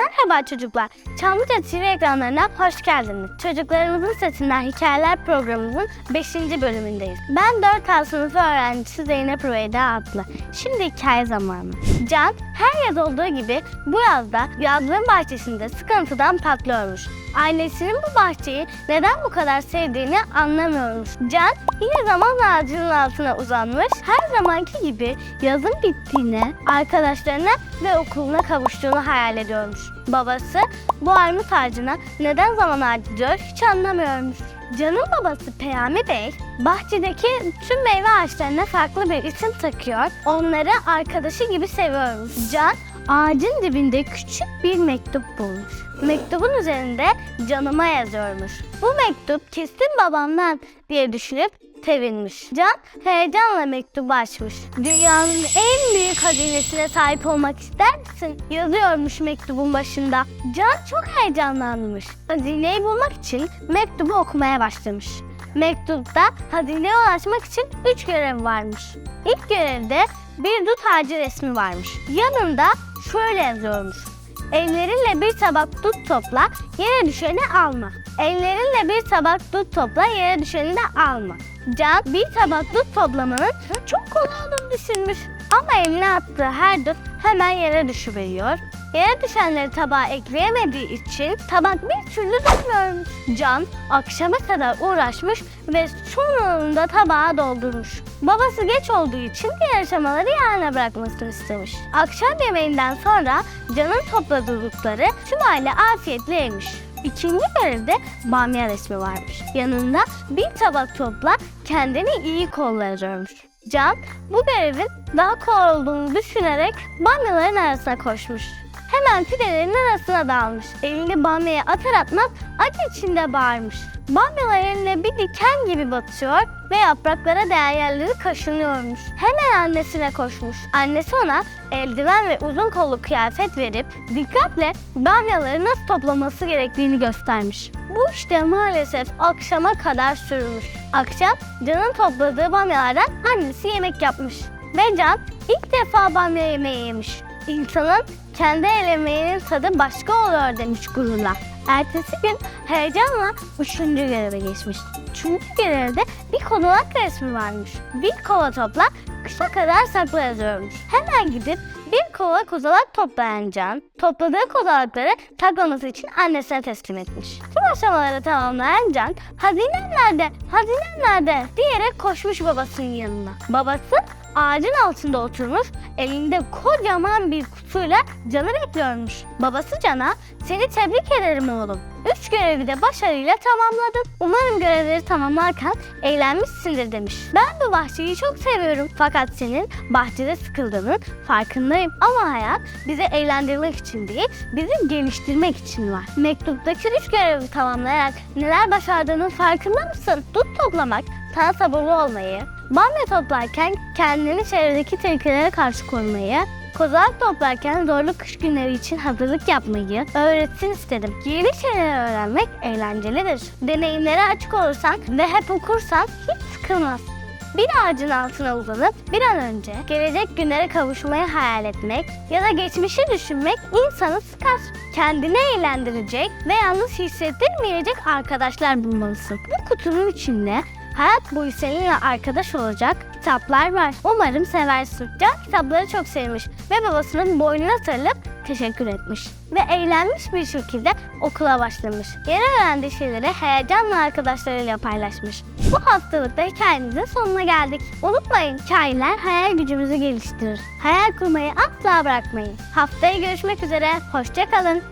Merhaba çocuklar. Çamlıca TV ekranlarına hoş geldiniz. Çocuklarımızın sesinden hikayeler programımızın 5. bölümündeyiz. Ben 4 sınıfı öğrencisi Zeynep Rüveyda adlı. Şimdi hikaye zamanı. Can her yaz olduğu gibi bu yazda yazlığın bahçesinde sıkıntıdan patlıyormuş. Ailesinin bu bahçeyi neden bu kadar sevdiğini anlamıyormuş. Can yine zaman ağacının altına uzanmış. Her zamanki gibi yazın bittiğini, arkadaşlarına ve okuluna kavuştuğunu hayal ediyormuş. Babası bu armut ağacına neden zaman ağacı diyor hiç anlamıyormuş. Can'ın babası Peyami Bey, bahçedeki tüm meyve ağaçlarına farklı bir isim takıyor, onları arkadaşı gibi seviyormuş. Can, ağacın dibinde küçük bir mektup bulmuş. Mektubun üzerinde canıma yazıyormuş. Bu mektup kesin babamdan diye düşünüp sevinmiş. Can heyecanla mektubu açmış. Dünyanın en büyük hazinesine sahip olmak ister misin? Yazıyormuş mektubun başında. Can çok heyecanlanmış. Hazineyi bulmak için mektubu okumaya başlamış. Mektupta hazineye ulaşmak için üç görev varmış. İlk görevde bir dut ağacı resmi varmış. Yanında şöyle yazıyormuş. Ellerinle bir tabak dut topla, yere düşeni alma. Ellerinle bir tabak dut topla, yere düşeni de alma. Can bir tabak dut toplamanın çok kolay olduğunu düşünmüş. Ama eline attığı her dut hemen yere düşüveriyor. Yere düşenleri tabağa ekleyemediği için tabak bir türlü durmuyormuş. Can akşama kadar uğraşmış ve sonunda tabağa doldurmuş. Babası geç olduğu için diğer aşamaları yarına bırakmasını istemiş. Akşam yemeğinden sonra Can'ın topladığı dutları tüm aile afiyetle yemiş. İkinci görevde bamya resmi varmış. Yanında bir tabak topla kendini iyi kollayacakmış. Can bu görevin daha kolay olduğunu düşünerek bamyaların arasına koşmuş. Hemen pidelerin arasına dalmış. Elini bamyaya atar atmaz acı içinde bağırmış. Bamyalar eline bir diken gibi batıyor ve yapraklara değen kaşınıyormuş. Hemen annesine koşmuş. Annesi ona eldiven ve uzun kollu kıyafet verip dikkatle bamyaları nasıl toplaması gerektiğini göstermiş. Bu işte maalesef akşama kadar sürmüş. Akşam Can'ın topladığı bamyalardan annesi yemek yapmış. Ve Can ilk defa bamya yemeği yemiş. İnsanın kendi el emeğinin tadı başka oluyor demiş gururla. Ertesi gün heyecanla üçüncü göreve geçmiş. Üçüncü görevde bir kozalak resmi varmış. Bir kova topla, kışa kadar sakla yazıyormuş. Hemen gidip bir kova kozalak toplayan Can, topladığı kozalakları saklaması için annesine teslim etmiş. Tüm aşamaları tamamlayan Can, hazinem nerede, hazinem nerede diyerek koşmuş babasının yanına. Babası ağacın altında oturmuş, elinde kocaman bir kutuyla Can'ı bekliyormuş. Babası Can'a, seni tebrik ederim oğlum. Üç görevi de başarıyla tamamladın. Umarım görevleri tamamlarken eğlenmişsindir demiş. Ben bu bahçeyi çok seviyorum fakat senin bahçede sıkıldığının farkındayım. Ama hayat bizi eğlendirmek için değil, bizi geliştirmek için var. Mektuptaki üç görevi tamamlayarak neler başardığının farkında mısın? Dut toplamak, sana sabırlı olmayı, bamya toplarken kendini çevredeki tehlikelere karşı korumayı, kozalak toplarken zorlu kış günleri için hazırlık yapmayı öğretsin istedim. Yeni şeyler öğrenmek eğlencelidir. Deneyimlere açık olursan ve hep okursan hiç sıkılmaz. Bir ağacın altına uzanıp bir an önce gelecek günlere kavuşmayı hayal etmek ya da geçmişi düşünmek insanı sıkar. Kendini eğlendirecek ve yalnız hissettirmeyecek arkadaşlar bulmalısın. Bu kutunun içinde hayat boyu seninle arkadaş olacak kitaplar var. Umarım seversin. Can kitapları çok sevmiş ve babasının boynuna sarılıp teşekkür etmiş. Ve eğlenmiş bir şekilde okula başlamış. Yeni öğrendiği şeyleri heyecanla arkadaşlarıyla paylaşmış. Bu haftalıkta hikayemizin sonuna geldik. Unutmayın hikayeler hayal gücümüzü geliştirir. Hayal kurmayı asla bırakmayın. Haftaya görüşmek üzere. Hoşçakalın.